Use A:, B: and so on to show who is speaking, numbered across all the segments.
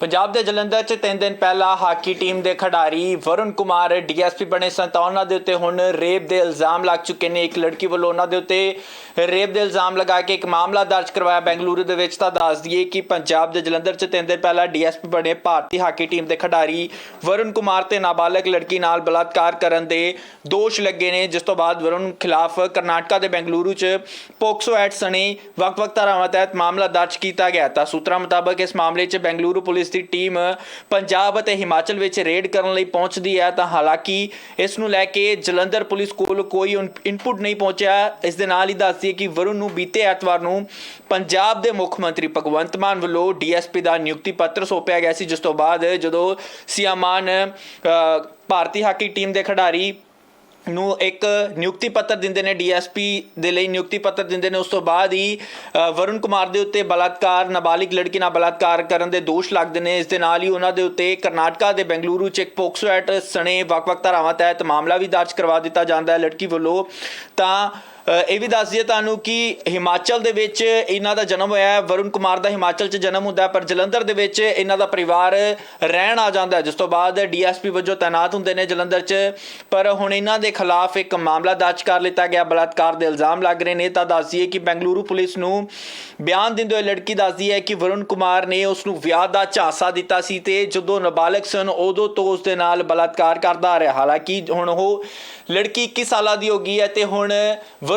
A: ਪੰਜਾਬ ਦੇ ਜਲੰਧਰ 'ਚ 3 ਦਿਨ ਪਹਿਲਾਂ ਹਾਕੀ ਟੀਮ ਦੇ ਖਿਡਾਰੀ ਵਰੁਣ ਕੁਮਾਰ ਡੀਐਸਪੀ ਬਣੇ ਸਨ, ਤਾਂ ਉਹਨਾਂ ਦੇ ਉੱਤੇ ਹੁਣ ਰੇਪ ਦੇ ਇਲਜ਼ਾਮ ਲੱਗ ਚੁੱਕੇ ਨੇ। ਇੱਕ ਲੜਕੀ ਵੱਲੋਂ ਉਹਨਾਂ ਦੇ ਉੱਤੇ ਰੇਪ ਦੇ ਇਲਜ਼ਾਮ ਲਗਾ ਕੇ ਇੱਕ ਮਾਮਲਾ ਦਰਜ ਕਰਵਾਇਆ ਬੈਂਗਲੁਰੂ ਦੇ ਵਿੱਚ। ਤਾਂ ਦੱਸ ਦਈਏ ਕਿ ਪੰਜਾਬ ਦੇ ਜਲੰਧਰ 'ਚ 3 ਦਿਨ ਪਹਿਲਾਂ ਡੀਐਸਪੀ ਬਣੇ ਭਾਰਤੀ ਹਾਕੀ ਟੀਮ ਦੇ ਖਿਡਾਰੀ ਵਰੁਣ ਕੁਮਾਰ ਤੇ ਨਾਬਾਲਗ ਲੜਕੀ ਨਾਲ ਬਲਾਤਕਾਰ ਕਰਨ ਦੇ ਦੋਸ਼ ਲੱਗੇ ਨੇ। ਜਿਸ ਤੋਂ ਬਾਅਦ ਵਰੁਣ ਖਿਲਾਫ ਕਰਨਾਟਕਾ ਦੇ ਬੈਂਗਲੁਰੂ 'ਚ ਪੋਕਸੋ ਐਕਟ ਸਣੇ ਵੱਖ-ਵੱਖ ਧਾਰਾਵਾਂ ਤਹਿਤ ਮਾਮਲਾ ਦਰਜ ਕੀਤਾ ਗਿਆ। ਤਾਂ ਸੂਤਰਾਂ ਮੁਤਾਬਕ ਇਸ ਮਾਮਲੇ 'ਚ ਬੈਂਗਲੁਰੂ ਪੁਲਿਸ ਦੀ ਟੀਮ ਪੰਜਾਬ ਅਤੇ ਹਿਮਾਚਲ ਵਿੱਚ ਰੇਡ ਕਰਨ ਲਈ ਪਹੁੰਚਦੀ ਹੈ, ਤਾਂ ਹਾਲਾਂਕਿ ਇਸ ਨੂੰ ਲੈ ਕੇ ਜਲੰਧਰ ਪੁਲਿਸ ਕੋਲ ਕੋਈ ਇਨਪੁਟ ਨਹੀਂ ਪਹੁੰਚਿਆ। ਇਸ ਦੇ ਨਾਲ ਹੀ ਦੱਸਦੀ ਹੈ ਕਿ ਵਰੁਣ ਨੂੰ ਬੀਤੇ ਐਤਵਾਰ ਨੂੰ ਪੰਜਾਬ ਦੇ ਮੁੱਖ ਮੰਤਰੀ ਭਗਵੰਤ ਮਾਨ ਵੱਲੋਂ ਡੀਐਸਪੀ ਦਾ ਨਿਯੁਕਤੀ ਪੱਤਰ ਸੌਂਪਿਆ ਗਿਆ ਸੀ, ਜਿਸ ਤੋਂ ਬਾਅਦ ਜਦੋਂ ਸੀਐਮ ਭਾਰਤੀ ਹਾਕੀ ਟੀਮ ਦੇ ਖਿਡਾਰੀ ਨੂੰ ਇੱਕ ਨਿਯੁਕਤੀ ਪੱਤਰ ਦਿੰਦੇ ਨੇ ਡੀਐਸਪੀ ਦੇ ਲਈ, ਨਿਯੁਕਤੀ ਪੱਤਰ ਦਿੰਦੇ ਨੇ ਉਸ ਤੋਂ ਬਾਅਦ ਹੀ ਵਰੁਣ ਕੁਮਾਰ ਦੇ ਉੱਤੇ ਬਲਾਤਕਾਰ, ਨਾਬਾਲਿਗ ਲੜਕੀ ਨਾਲ ਬਲਾਤਕਾਰ ਕਰਨ ਦੇ ਦੋਸ਼ ਲੱਗਦੇ ਨੇ। ਇਸ ਦੇ ਨਾਲ ਹੀ ਉਹਨਾਂ ਦੇ ਉੱਤੇ ਕਰਨਾਟਕਾ ਦੇ ਬੈਂਗਲੁਰੂ ਚ ਇੱਕ ਪੋਕਸੋ ਐਕਟ ਸਣੇ ਵੱਖ-ਵੱਖ ਧਾਰਾਵਾਂ ਤਹਿਤ ਮਾਮਲਾ ਵੀ ਦਰਜ ਕਰਵਾ ਦਿੱਤਾ ਜਾਂਦਾ ਹੈ। ਲੜਕੀ ਵੱਲੋਂ ਤਾਂ ਇਹ ਵੀ ਦੱਸ ਦਈਏ ਤੁਹਾਨੂੰ ਕਿ ਹਿਮਾਚਲ ਦੇ ਵਿੱਚ ਇਹਨਾਂ ਦਾ ਜਨਮ ਹੋਇਆ ਹੈ। ਵਰੁਣ ਕੁਮਾਰ ਦਾ ਹਿਮਾਚਲ 'ਚ ਜਨਮ ਹੁੰਦਾ ਪਰ ਜਲੰਧਰ ਦੇ ਵਿੱਚ ਇਹਨਾਂ ਦਾ ਪਰਿਵਾਰ ਰਹਿਣ ਆ ਜਾਂਦਾ ਜਿਸ ਤੋਂ ਬਾਅਦ ਡੀਐਸਪੀ ਵਜੋਂ ਤਾਇਨਾਤ ਹੁੰਦੇ ਨੇ ਜਲੰਧਰ 'ਚ। ਪਰ ਹੁਣ ਇਹਨਾਂ ਦੇ ਖਿਲਾਫ ਇੱਕ ਮਾਮਲਾ ਦਰਜ ਕਰ ਲਿੱਤਾ ਗਿਆ। ਬਲਾਤਕਾਰ ਦੇ ਇਲਜ਼ਾਮ ਲੱਗ ਰਹੇ ਨੇ। ਤਾਂ ਦੱਸ ਦਈਏ ਕਿ ਬੈਂਗਲੁਰੂ ਪੁਲਿਸ ਨੂੰ ਬਿਆਨ ਦਿੰਦੇ ਹੋਏ ਲੜਕੀ ਦੱਸਦੀ ਹੈ ਕਿ ਵਰੁਣ ਕੁਮਾਰ ਨੇ ਉਸ ਨੂੰ ਵਿਆਹ ਦਾ ਝਾਂਸਾ ਦਿੱਤਾ ਸੀ ਤੇ ਜਦੋਂ ਨਾਬਾਲਗ ਸਨ, ਉਦੋਂ ਤੋਂ ਉਸ ਦੇ ਨਾਲ ਬਲਾਤਕਾਰ ਕਰਦਾ ਆ ਰਿਹਾ। ਹਾਲਾਂਕਿ ਹੁਣ ਉਹ ਲੜਕੀ 21 ਸਾਲਾਂ ਦੀ ਹੋ ਗਈ ਹੈ ਤੇ ਹੁਣ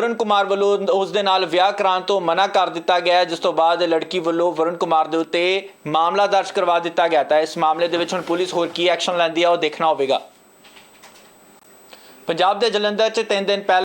A: ਵਰੁਣ ਕੁਮਾਰ ਵੱਲੋਂ ਉਸ ਦੇ ਨਾਲ ਵਿਆਹ ਕਰਾਉਣ ਤੋਂ ਮਨਾ ਕਰ ਦਿੱਤਾ ਗਿਆ ਜਿਸ ਤੋਂ ਬਾਅਦ ਲੜਕੀ ਵੱਲੋਂ ਵਰੁਣ ਕੁਮਾਰ ਦੇ ਉੱਤੇ ਮਾਮਲਾ ਦਰਜ ਕਰਵਾ ਦਿੱਤਾ ਗਿਆ ਤਾਂ ਇਸ ਮਾਮਲੇ ਦੇ ਵਿੱਚ ਹੁਣ ਪੁਲਿਸ ਹੋਰ ਕੀ ਐਕਸ਼ਨ ਲੈਂਦੀ ਹੈ ਉਹ ਦੇਖਣਾ ਹੋਵੇਗਾ। ਪੰਜਾਬ ਦੇ ਜਲੰਧਰ 'ਚ 3 ਦਿਨ ਪਹਿਲਾਂ